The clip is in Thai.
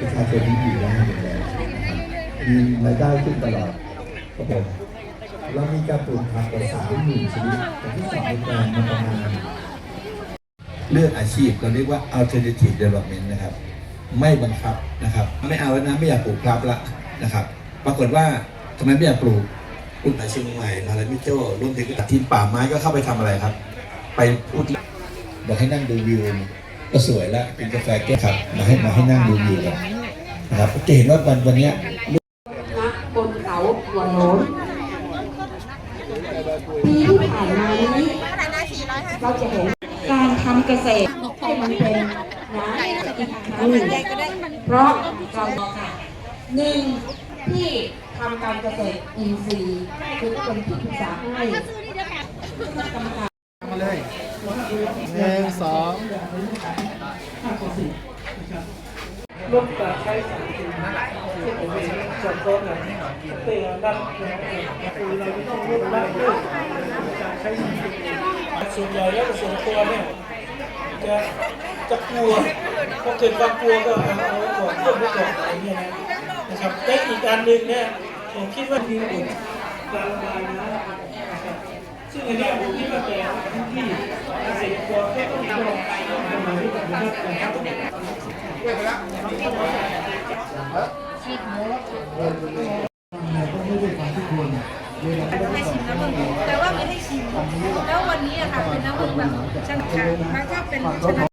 ประชาชนที่อยู่ได้อยู่แล้วมีรายได้ขึ้นตลอดครับผมเรามีการปลูกผักกว่าสามหมื่นชนิดตที่สองแปลมาประมาณเลือกอาชีพเราเรียกว่า alternative development นะครับ ไม่บังคับนะครับ ไม่เอาแล้วนะไม่อยากปลูกครับละนะครับ ปรากฏว่าทำไมไม่อยากปลูกคุณอาชีพใหม่มาแล้วมิเตอร์รวมถึงทีมป่าไม้ก็เข้าไปทำอะไรครับ ไปพูดบอกให้นั่งดูวิว ก็สวยแล้วกินกาแฟแก้ครับมาให้มาให้นั่งดูวิวกันนะครับจะเห็นว่าวันวันเนี้ยบนเขาหัวโน้นปีที่ผ่านมานี้เราจะเห็นการทำเกษตรให้มันเป็นนะอีกครั้งหนึ่งเพราะเราบอกค่ะหนึ่งที่ทำการเกษตรอินทรีย์คือเป็นที่ปรึกษาให้กรรมการมาเลย หนึ่งสองลดการใช้สารที่ผมเองส่วนตัวนี่ยเตือนด้านคือเราไม่ต้องลดละเลิกการใช้สารส่วนใหญ่แล้วส่วนตัวเนี่ยจะจะกลัวพอเกิดความกลัวก็เอาเอาไว้ก่อนเรื่องไว้ก่อนอะไรเงี้ยนะครับแต่อีกอันหนึ่งเนี่ยผมคิดว่ามีผลการระบายน้ำนะ ซึ่งอันเนี้ยผมคิดว่าแต่ละพื้นที่เกษตรกรก็ต้องมีการทำมานด้วยกันนะครับแต่ว่าไม่ให้ชิม แล้ววันนี้อะค่ะเป็นน้ำผึ้งแบบชนะมาถ้าเป็นชนะ